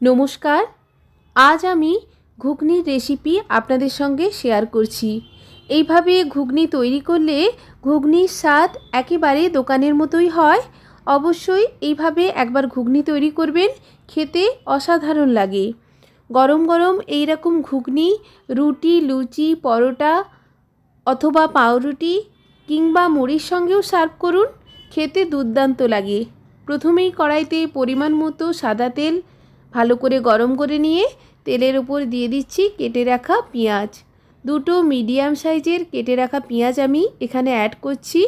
নমস্কার। আজ আমি ঘুগনির রেসিপি আপনাদের সঙ্গে শেয়ার করছি। এইভাবে ঘুগনি তৈরি করলে ঘুগনির স্বাদ একেবারে দোকানের মতোই হয়। অবশ্যই এইভাবে একবার ঘুগনি তৈরি করবেন, খেতে অসাধারণ লাগে। গরম গরম এই রকম ঘুগনি, রুটি, লুচি, পরোটা অথবা পাউরুটি কিংবা মুড়ির সঙ্গেও সার্ভ করুন, খেতে দুর্দান্ত লাগে। প্রথমেই কড়াইতে পরিমাণ মতো সাদা তেল ভালো করে গরম করে নিয়ে তেলের ওপর দিয়ে দিচ্ছি কেটে রাখা পেঁয়াজ। দুটো মিডিয়াম সাইজের কেটে রাখা পেঁয়াজ আমি এখানে অ্যাড করছি।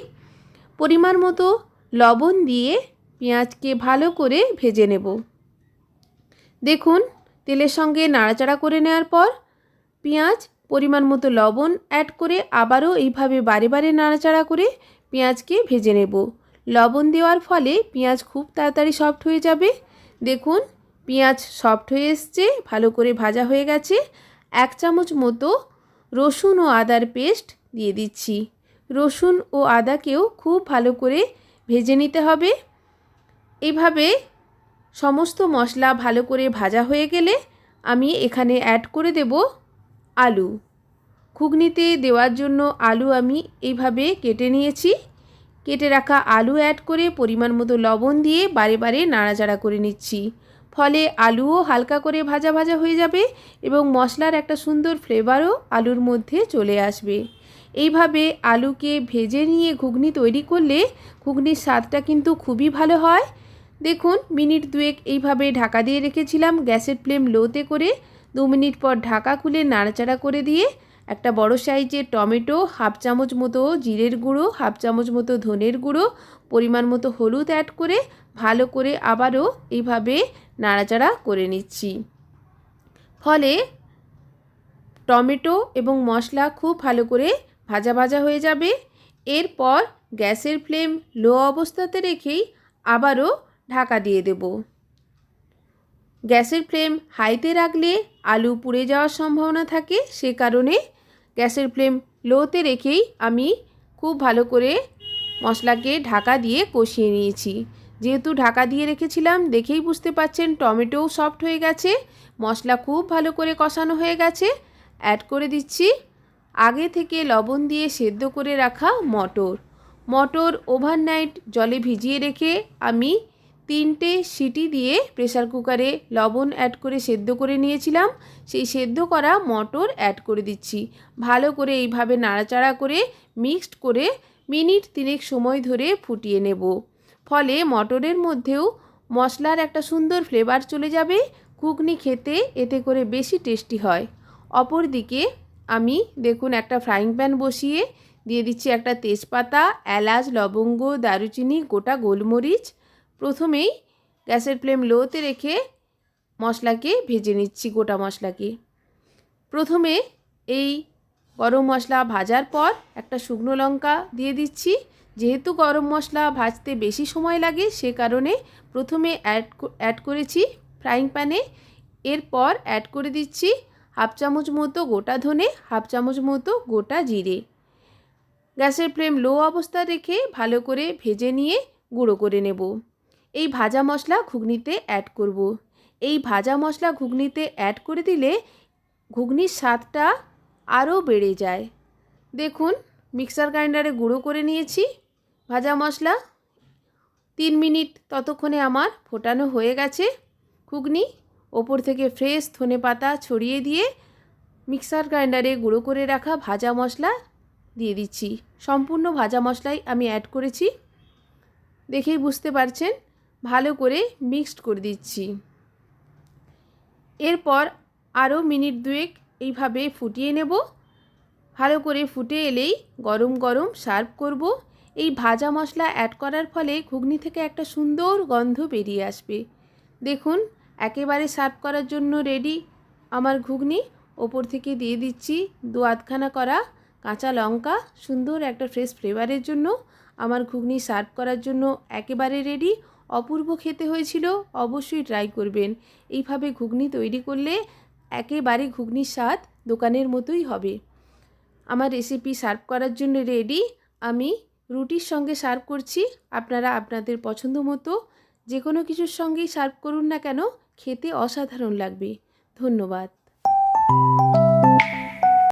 পরিমাণ মতো লবণ দিয়ে পেঁয়াজকে ভালো করে ভেজে নেব। দেখুন, তেলের সঙ্গে নাড়াচাড়া করে নেওয়ার পর পেঁয়াজ পরিমাণ মতো লবণ অ্যাড করে আবারও এইভাবে বারে বারে নাড়াচাড়া করে পেঁয়াজকে ভেজে নেব। লবণ দেওয়ার ফলে পেঁয়াজ খুব তাড়াতাড়ি সফট হয়ে যাবে। দেখুন পেঁয়াজ সফট হয়ে এসছে, ভালো করে ভাজা হয়ে গেছে। এক চামচ মতো রসুন ও আদার পেস্ট দিয়ে দিচ্ছি। রসুন ও আদাকেও খুব ভালো করে ভেজে নিতে হবে। এভাবে সমস্ত মশলা ভালো করে ভাজা হয়ে গেলে আমি এখানে অ্যাড করে দেব আলু। ঘুগনিতে দেওয়ার জন্য আলু আমি এইভাবে কেটে নিয়েছি। কেটে রাখা আলু অ্যাড করে পরিমাণ মতো লবণ দিয়ে বারে বারে নাড়াচাড়া করে নিচ্ছি। ফলে আলুও হালকা করে ভাজা ভাজা হয়ে যাবে এবং মশলার একটা সুন্দর ফ্লেভারও আলুর মধ্যে চলে আসবে। এইভাবে আলুকে ভেজে নিয়ে ঘুগনি তৈরি করলে ঘুগনির স্বাদটা কিন্তু খুবই ভালো হয়। দেখুন, মিনিট দুয়েক এইভাবে ঢাকা দিয়ে রেখেছিলাম গ্যাসের ফ্লেম লোতে করে। দু মিনিট পর ঢাকা খুলে নাড়াচাড়া করে দিয়ে একটা বড় সাইজের টমেটো, হাফ চামচ মতো জিরের গুঁড়ো, হাফ চামচ মতো ধনের গুঁড়ো, পরিমাণ মতো হলুদ অ্যাড করে ভালো করে আবারও এইভাবে নাড়াচাড়া করে নিচ্ছি। ফলে টমেটো এবং মশলা খুব ভালো করে ভাজা ভাজা হয়ে যাবে। এরপর গ্যাসের ফ্লেম লো অবস্থাতে রেখেই আবারও ঢাকা দিয়ে দেব। গ্যাসের ফ্লেম হাইতে রাখলে আলু পুড়ে যাওয়ার সম্ভাবনা থাকে, সে কারণে গ্যাসের ফ্লেম লোতে রেখেই আমি খুব ভালো করে মশলাকে ঢাকা দিয়ে কষিয়ে নিয়েছি। যেহেতু ঢাকা দিয়ে রেখেছিলাম, দেখেই বুঝতে পাচ্ছেন টমেটোও সফট হয়ে গেছে, মশলা খুব ভালো করে কষানো হয়ে গেছে। অ্যাড করে দিচ্ছি আগে থেকে লবণ দিয়ে সেদ্ধ করে রাখা মটর। মটর ওভারনাইট জলে ভিজিয়ে রেখে আমি তিনটে সিটি দিয়ে প্রেসার কুকারে লবণ অ্যাড করে সেদ্ধ করে নিয়েছিলাম। সেই সেদ্ধ করা মটর অ্যাড করে দিচ্ছি। ভালো করে এইভাবে নাড়াচাড়া করে মিক্সড করে মিনিট তিনেক সময় ধরে ফুটিয়ে নেব। ফলে মটরের মধ্যেও মশলার একটা সুন্দর ফ্লেভার চলে যাবে। ঘুগনি খেতে এতে করে বেশি টেস্টি হয়। অপর দিকে আমি দেখুন একটা ফ্রাইং প্যান বসিয়ে দিয়ে দিচ্ছি একটা তেজপাতা, এলাচ, লবঙ্গ, দারুচিনি, গোটা গোলমরিচ। প্রথমেই গ্যাসের ফ্লেম লোতে রেখে মশলাকে ভেজে নিচ্ছি গোটা মশলাকে। প্রথমে এই গরম মশলা ভাজার পর একটা শুকনো লঙ্কা দিয়ে দিচ্ছি। যেহেতু গরম মশলা ভাজতে বেশি সময় লাগে, সে কারণে প্রথমে অ্যাড অ্যাড করেছি ফ্রাইং প্যানে এরপর অ্যাড করে দিচ্ছি হাফ চামচ মতো গোটা ধনে হাফ চামচ মতো গোটা জিরে। গ্যাসের ফ্লেম লো অবস্থা রেখে ভালো করে ভেজে নিয়ে গুঁড়ো করে নেব। এই ভাজা মশলা ঘুগনিতে অ্যাড করব। এই ভাজা মশলা ঘুগনিতে অ্যাড করে দিলে ঘুগনির স্বাদটা আরও বেড়ে যায়। দেখুন মিক্সার গ্রাইন্ডারে গুঁড়ো করে নিয়েছি। ভাজা মশলা তিন মিনিট ততক্ষণে আমার ফোটানো হয়ে গেছে। ঘুগনি, ওপর থেকে ফ্রেশ ধনে পাতা ছড়িয়ে দিয়ে মিক্সার গ্রাইন্ডারে গুঁড়ো করে রাখা ভাজা মশলা দিয়ে দিচ্ছি। সম্পূর্ণ ভাজা মশলাই আমি অ্যাড করেছি। দেখেই বুঝতে পারছেন, ভালো করে মিক্সড করে দিচ্ছি। এরপর আরও মিনিট দুয়েক এইভাবে ফুটিয়ে নেব। ভালো করে ফুটে এলেই গরম গরম সার্ভ করব। এই ভাজা মশলা অ্যাড করার ফলে ঘুগনি থেকে একটা সুন্দর গন্ধ বেরিয়ে আসবে। দেখুন, একেবারে সার্ভ করার জন্য রেডি আমার ঘুগনি, ওপর থেকে দিয়ে দিচ্ছি দু আধখানা করা কাঁচা লঙ্কা। সুন্দর একটা ফ্রেশ ফ্লেভারের জন্য আমার ঘুগনি সার্ভ করার জন্য একেবারে রেডি অপূর্ব খেতে হয়েছিল, অবশ্যই ট্রাই করবেন। এইভাবে ঘুগনি তৈরি করলে একেবারে ঘুগনির স্বাদ দোকানের মতোই হবে। আমার রেসিপি সার্ভ করার জন্য রেডি আমি রুটির সঙ্গে সার্ভ করছি। আপনারা আপনাদের পছন্দ মতো যে কোনো কিছুর সঙ্গেই সার্ভ করুন না কেন, খেতে অসাধারণ লাগবে। ধন্যবাদ।